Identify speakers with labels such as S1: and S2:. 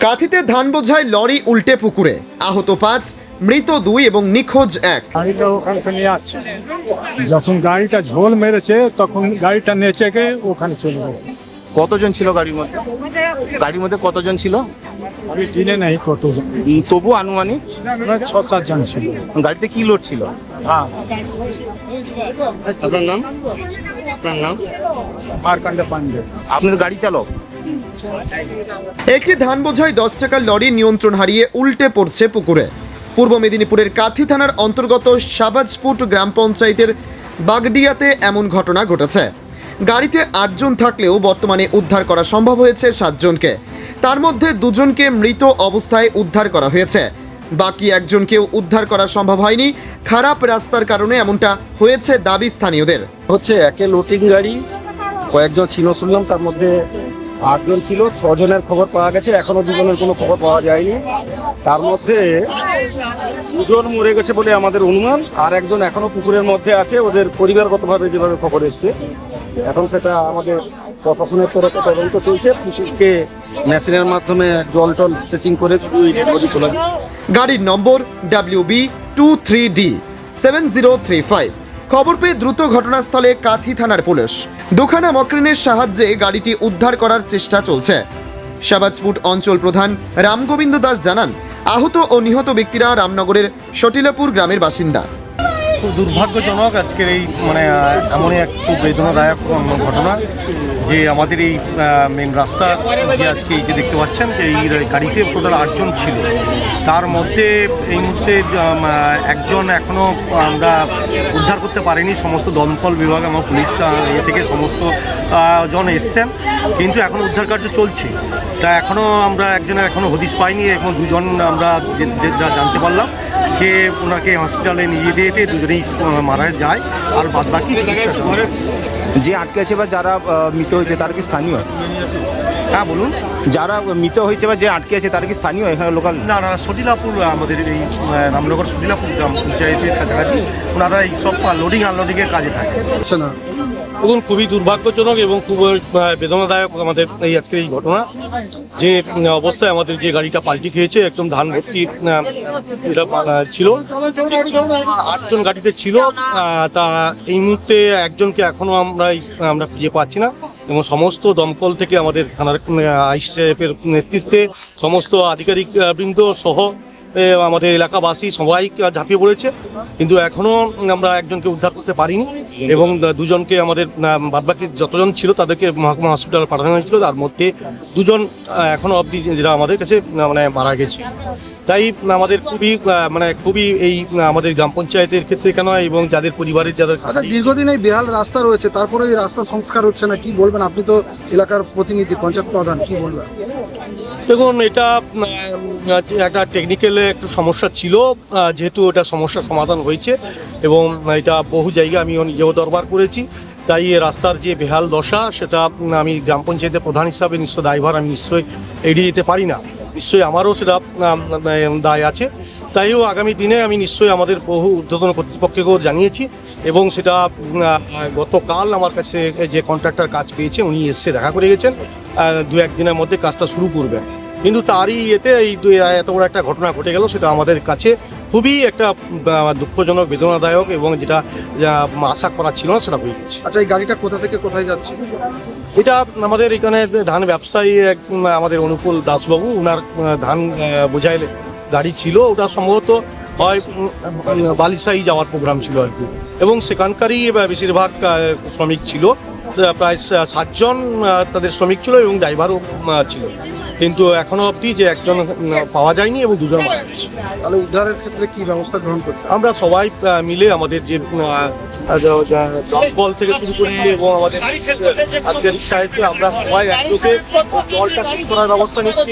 S1: কাঁথিতে ধান বোঝায় লরি উল্টে পুকুরে। আহত পাঁচ মৃত দুই এবং নিখোঁজ এক।
S2: গাড়িটা ওখান থেকে নিয়ে আসছে। যখন গাড়িটা ঝোল মেরেছে তখন গাড়িটা নেচে গিয়ে ওখানে চলে গেছে
S3: কতজন ছিল গাড়ির মধ্যে? গাড়ির মধ্যে কতজন ছিল?
S2: আমি চিনে নেই কত
S3: উম, তবু আনুমানিক?
S2: ছ সাতজন ছিল।
S3: গাড়িতে কি লোড ছিল?
S2: হ্যাঁ।
S3: আপনার নাম? আপনার নাম?
S2: মারকান্ডে পান্ডে।
S3: আপনার গাড়ি চালক?
S1: একটি ধান বোঝাই দশ চাকার লরি নিয়ন্ত্রণ হারিয়ে উল্টে পড়ছে পুকুরে। পূর্ব মেদিনীপুরের কাথি থানার অন্তর্গত সাবাজপুট গ্রাম পঞ্চায়েতের বাগডিয়াতে এমন ঘটনা ঘটেছে। গাড়িতে আটজন থাকলেও বর্তমানে উদ্ধার করা সম্ভব হয়েছে সাতজনকে। তার মধ্যে দুজনকে মৃত অবস্থায় উদ্ধার করা হয়েছে। বাকি একজনকেও উদ্ধার করা সম্ভব হয়নি। খারাপ রাস্তার কারণে এমনটা হয়েছে দাবি স্থানীয়দের।
S4: হচ্ছে একে লোটিং গাড়ি, কয়েকজন ছিল শুনলাম তার মধ্যে আটজন ছিল, ছজনের খবর পাওয়া গেছে, এখনও দুজনের কোনো খবর পাওয়া যায়নি। তার মধ্যে দুজন মরে গেছে বলে আমাদের অনুমান, আর একজন এখনও পুকুরের মধ্যে আছে, ওদের পরিবারগতভাবে যেভাবে খবর এসছে। এখন সেটা আমাদের প্রশাসনের তরফে তদন্ত চলছে পুকুরকে মেশিনের মাধ্যমে জল টল সেচিং করে
S1: গাড়ির নম্বর W B two three D seven zero three five খবর পেয়ে দ্রুত ঘটনাস্থলে কাথি থানার পুলিশ। দুখানা মকরিনের সাহায্যে গাড়িটি উদ্ধার করার চেষ্টা চলছে। শাবাজপুট অঞ্চল প্রধান রামগোবিন্দ দাস জানান, আহত ও নিহত ব্যক্তিরা রামনগরের সটিলাপুর গ্রামের বাসিন্দা।
S5: খুব দুর্ভাগ্যজনক আজকের এই মানে এমনই এক খুব বেদনাদায়ক ঘটনা যে আমাদের এই মেন রাস্তা যে আজকে এই যে দেখতে পাচ্ছেন যে এই গাড়িতে টোটাল আটজন ছিল। তার মধ্যে এই মুহূর্তে একজন এখনও আমরা উদ্ধার করতে পারিনি। সমস্ত দমকল বিভাগ এবং পুলিশ ইয়ে থেকে সমস্ত জন এসছেন। কিন্তু এখনও উদ্ধার কার্য চলছে। তা এখনও আমরা একজনের এখনও হদিশ পাইনি এবং দুজন আমরা জানতে পারলাম। যে ওনাকে হসপিটালে নিয়ে যেতে যেতে দুজনেই মারা যায় আর বাদ বাকি
S6: যে আটকে আছে বা যারা মৃত হয়েছে তারা কি স্থানীয়?
S5: হ্যাঁ বলুন।
S6: যারা মৃত হয়েছে বা যে আটকে আছে তারা কি স্থানীয় এখানে লোকাল
S5: না না সটিলাপুর আমাদের এই রামনগর সটিলাপুর গ্রাম পঞ্চায়েতের কাছাকাছি। ওনারা এই সব লোডিং আনলোডিংয়ের কাজে থাকে
S7: দেখুন, খুবই দুর্ভাগ্যজনক এবং খুব বেদনাদায়ক আমাদের এই আজকের এই ঘটনা। যে অবস্থায় আমাদের যে গাড়িটা পাল্টি খেয়েছে, একদম ধান ভর্তি ছিল। আটজন গাড়িতে ছিল। তা এই মুহূর্তে একজনকে এখনও আমরা আমরা খুঁজে পাচ্ছি না এবং সমস্ত দমকল থেকে আমাদের থানার আইসেফের নেতৃত্বে সমস্ত আধিকারিক বৃন্দ সহ আমাদের এলাকাবাসী সবাই ঝাঁপিয়ে পড়েছে। কিন্তু এখনও আমরা একজনকে উদ্ধার করতে পারিনি। এবং দুজনকে আমাদের বাদবাকি যতজন ছিল তাদেরকে মহকুমা হসপিটালে পাঠানো হয়েছিল। তার মধ্যে দুজন এখনও অবধি যেটা আমাদের কাছে মানে মারা গেছে। তাই আমাদের খুবই মানে খুবই এই আমাদের গ্রাম পঞ্চায়েতের ক্ষেত্রে কেন এবং যাদের পরিবারের যাদের
S8: আচ্ছা দীর্ঘদিন এই বেহাল রাস্তা রয়েছে তারপরে এই রাস্তা সংস্কার হচ্ছে না কি বলবেন? আপনি তো এলাকার প্রতিনিধি পঞ্চায়েত প্রধান কি বলবেন?
S7: দেখুন এটা একটা টেকনিক্যাল একটু সমস্যা ছিল যেহেতু এটা সমস্যার সমাধান হয়েছে। এবং এটা বহু জায়গায় আমি নিজেও দরবার করেছি। তাই রাস্তার যে বেহাল দশা, সেটা আমি গ্রাম পঞ্চায়েতের প্রধান হিসাবে নিশ্চয় দায়ভার, আমি নিশ্চয়ই এড়িয়ে যেতে পারি না। নিশ্চয়ই আমারও সেটা দায় আছে। তাইও আগামী দিনে আমি নিশ্চয়ই আমাদের বহু ঊর্ধ্বতন কর্তৃপক্ষকেও জানিয়েছি এবং সেটা গতকাল আমার কাছে যে কন্ট্রাক্টর কাজ পেয়েছে, উনি এসে দেখা করে গেছেন। দু একদিনের মধ্যে কাজটা শুরু করবেন। কিন্তু তারই এতে এই এত বড় একটা ঘটনা ঘটে গেল, সেটা আমাদের কাছে খুবই একটা দুঃখজনক বেদনাদায়ক এবং যেটা আশা করা ছিল না সেটা হয়ে গেছে।
S8: আচ্ছা এই গাড়িটা কোথা থেকে কোথায় যাচ্ছে?
S7: এটা আমাদের এখানে ধান ব্যবসায়ী এক, আমাদের অনুকূল দাসবাবু ওনার ধান আহ, বোঝাই গাড়ি ছিল। ওটা সম্ভবত হয় উম, বালিশাই যাওয়ার প্রোগ্রাম ছিল আর কি। এবং সেখানকারই বেশিরভাগ শ্রমিক ছিল। প্রায় সাতজন তাদের শ্রমিক ছিল এবং ড্রাইভারও ছিল। কিন্তু এখনও অবধি যে একজন পাওয়া যায়নি এবং দুজন মারা গেছে।
S8: তাহলে উদ্ধারের ক্ষেত্রে কি ব্যবস্থা গ্রহণ করছে
S7: আমরা সবাই মিলে আমাদের যে দমকল থেকে শুরু করে এবং আমাদের আধিকারিক সাহেবকে আমরা সবাই একযোগে জলটা ঠিক করার ব্যবস্থা নিচ্ছি।